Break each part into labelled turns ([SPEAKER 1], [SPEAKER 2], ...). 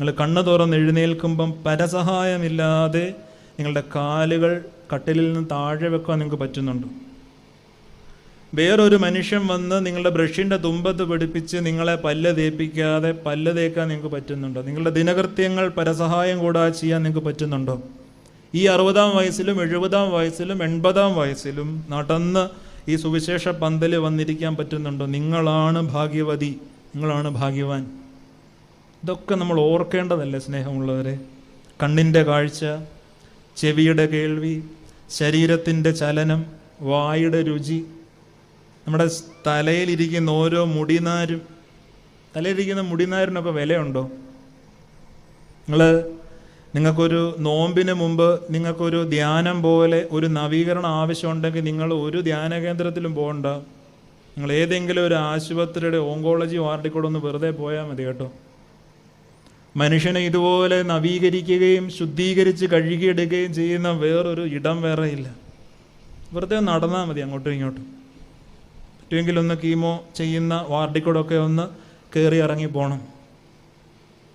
[SPEAKER 1] നിങ്ങൾ കണ്ണു തുറന്ന് എഴുന്നേൽക്കുമ്പം പരസഹായമില്ലാതെ നിങ്ങളുടെ കാലുകൾ കട്ടിലിൽ നിന്ന് താഴെ വെക്കാൻ നിങ്ങൾക്ക് പറ്റുന്നുണ്ട്. വേറൊരു മനുഷ്യൻ വന്ന് നിങ്ങളുടെ ബ്രഷിന്റെ തുമ്പത്ത് പിടിപ്പിച്ച് നിങ്ങളെ പല്ല് തേപ്പിക്കാതെ പല്ല് തേക്കാൻ നിങ്ങൾക്ക് പറ്റുന്നുണ്ടോ. നിങ്ങളുടെ ദിനകൃത്യങ്ങൾ പരസഹായം കൂടാതെ ചെയ്യാൻ നിങ്ങൾക്ക് പറ്റുന്നുണ്ടോ? ഈ അറുപതാം വയസ്സിലും എഴുപതാം വയസ്സിലും എൺപതാം വയസ്സിലും നടന്ന് ഈ സുവിശേഷ പന്തൽ വന്നിരിക്കാൻ പറ്റുന്നുണ്ടോ? നിങ്ങളാണ് ഭാഗ്യവതി. നിങ്ങളാണ് ഭാഗ്യവാൻ. ഇതൊക്കെ നമ്മൾ ഓർക്കേണ്ടതല്ലേ സ്നേഹമുള്ളവരെ? കണ്ണിന്റെ കാഴ്ച ചെവിയുടെ കേൾവി ശരീരത്തിന്റെ ചലനം വായുടെ രുചി. നമ്മുടെ തലയിലിരിക്കുന്ന ഓരോ മുടിനാരും തലയിലിരിക്കുന്ന മുടിനാരിനൊക്കെ വിലയുണ്ടോ? നിങ്ങൾ നിങ്ങൾക്കൊരു നോമ്പിന് മുമ്പ് നിങ്ങൾക്കൊരു ധ്യാനം പോലെ ഒരു നവീകരണം ആവശ്യമുണ്ടെങ്കിൽ നിങ്ങൾ ഒരു ധ്യാന കേന്ദ്രത്തിലും പോകണ്ട. നിങ്ങൾ ഏതെങ്കിലും ഒരു ആശുപത്രിയുടെ ഓങ്കോളജി വാർഡിൽ കൂടെ ഒന്ന് വെറുതെ പോയാൽ മതി കേട്ടോ. മനുഷ്യനെ ഇതുപോലെ നവീകരിക്കുകയും ശുദ്ധീകരിച്ച് കഴുകിയെടുക്കുകയും ചെയ്യുന്ന വേറൊരു ഇടം വേറെ ഇല്ല. വെറുതെ നടന്നാൽ മതി അങ്ങോട്ടും ഇങ്ങോട്ടും. പറ്റുമെങ്കിൽ ഒന്ന് കീമോ ചെയ്യുന്ന വാർഡിൽ ഒക്കെ ഒന്ന് കയറി ഇറങ്ങി പോകണം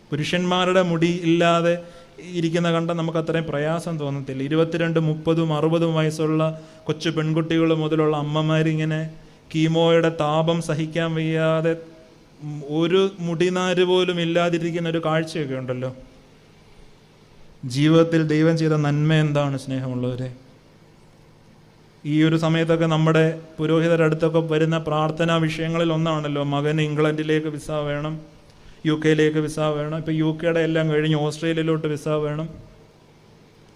[SPEAKER 1] പുരുഷന്മാരുടെ മുടി ഇല്ലാതെ ഇരിക്കുന്ന കണ്ട നമുക്ക് അത്രയും പ്രയാസം തോന്നത്തില്ല. ഇരുപത്തിരണ്ട് മുപ്പതും അറുപതും വയസ്സുള്ള കൊച്ചു പെൺകുട്ടികൾ മുതലുള്ള അമ്മമാരിങ്ങനെ കീമോയുടെ താപം സഹിക്കാൻ വയ്യാതെ ഒരു മുടിനാര് പോലും ഇല്ലാതിരിക്കുന്ന ഒരു കാഴ്ചയൊക്കെ ഉണ്ടല്ലോ. ജീവിതത്തിൽ ദൈവം ചെയ്ത നന്മ എന്താണ് സ്നേഹമുള്ളവരെ? ഈ ഒരു സമയത്തൊക്കെ നമ്മുടെ പുരോഹിതരുടെ അടുത്തൊക്കെ വരുന്ന പ്രാർത്ഥനാ വിഷയങ്ങളിൽ ഒന്നാണല്ലോ മകൻ ഇംഗ്ലണ്ടിലേക്ക് വിസ വേണം യു കെയിലേക്ക് വിസ വേണം ഇപ്പോൾ യു കെയുടെ എല്ലാം കഴിഞ്ഞ് ഓസ്ട്രേലിയയിലോട്ട് വിസ വേണം.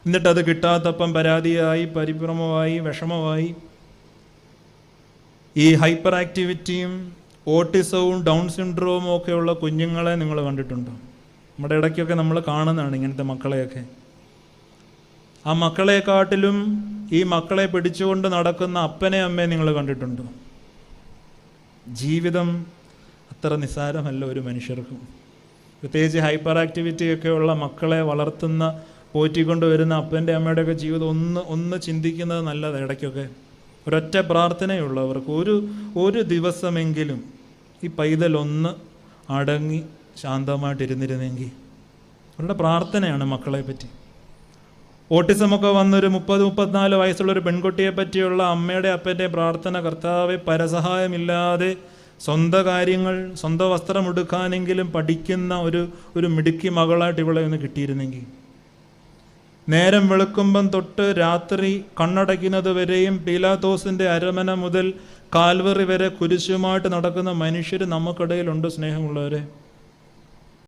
[SPEAKER 1] എന്നിട്ട് അത് കിട്ടാത്തപ്പം പരാതിയായി പരിഭ്രമമായി വിഷമമായി. ഈ ഹൈപ്പർ ആക്ടിവിറ്റിയും ഓട്ടിസവും ഡൗൺ സിൻഡ്രോവും ഒക്കെയുള്ള കുഞ്ഞുങ്ങളെ നിങ്ങൾ കണ്ടിട്ടുണ്ടോ? നമ്മുടെ ഇടയ്ക്കൊക്കെ നമ്മൾ കാണുന്നതാണ് ഇങ്ങനത്തെ മക്കളെയൊക്കെ. ആ മക്കളെക്കാട്ടിലും ഈ മക്കളെ പിടിച്ചുകൊണ്ട് നടക്കുന്ന അപ്പനെ അമ്മയെ നിങ്ങൾ കണ്ടിട്ടുണ്ടോ? ജീവിതം അത്ര നിസ്സാരമല്ല ഒരു മനുഷ്യർക്കും. പ്രത്യേകിച്ച് ഹൈപ്പർ ആക്ടിവിറ്റിയൊക്കെ ഉള്ള മക്കളെ വളർത്തുന്ന പോറ്റിക്കൊണ്ട് വരുന്ന അപ്പന്റെ അമ്മയുടെയൊക്കെ ജീവിതം ഒന്ന് ഒന്ന് ചിന്തിക്കുന്നത് നല്ലത് ഇടയ്ക്കൊക്കെ. ഒരൊറ്റ പ്രാർത്ഥനയുള്ളവർക്ക് ഒരു ഒരു ദിവസമെങ്കിലും ഈ പൈതൽ ഒന്ന് അടങ്ങി ശാന്തമായിട്ടിരുന്നിരുന്നെങ്കിൽ അവരുടെ പ്രാർത്ഥനയാണ് മക്കളെ പറ്റി. ഓട്ടിസമൊക്കെ വന്നൊരു മുപ്പത് മുപ്പത്തിനാല് വയസ്സുള്ള ഒരു പെൺകുട്ടിയെ പറ്റിയുള്ള അമ്മയുടെ അപ്പന്റെ പ്രാർത്ഥന കർത്താവെ പരസഹായമില്ലാതെ സ്വന്തം കാര്യങ്ങൾ സ്വന്തം വസ്ത്രം ഉടുക്കാനെങ്കിലും പഠിക്കുന്ന ഒരു ഒരു മിടുക്കി മകളായിട്ട് ഇവളെ ഒന്ന് കിട്ടിയിരുന്നെങ്കിൽ നേരം വെളുക്കുമ്പം തൊട്ട് രാത്രി കണ്ണടയ്ക്കുന്നത് വരെയും പീലാത്തോസിന്റെ അരമന മുതൽ കാൽവറി വരെ കുരിശുമായിട്ട് നടക്കുന്ന മനുഷ്യർ നമുക്കിടയിലുണ്ട് സ്നേഹമുള്ളവരെ.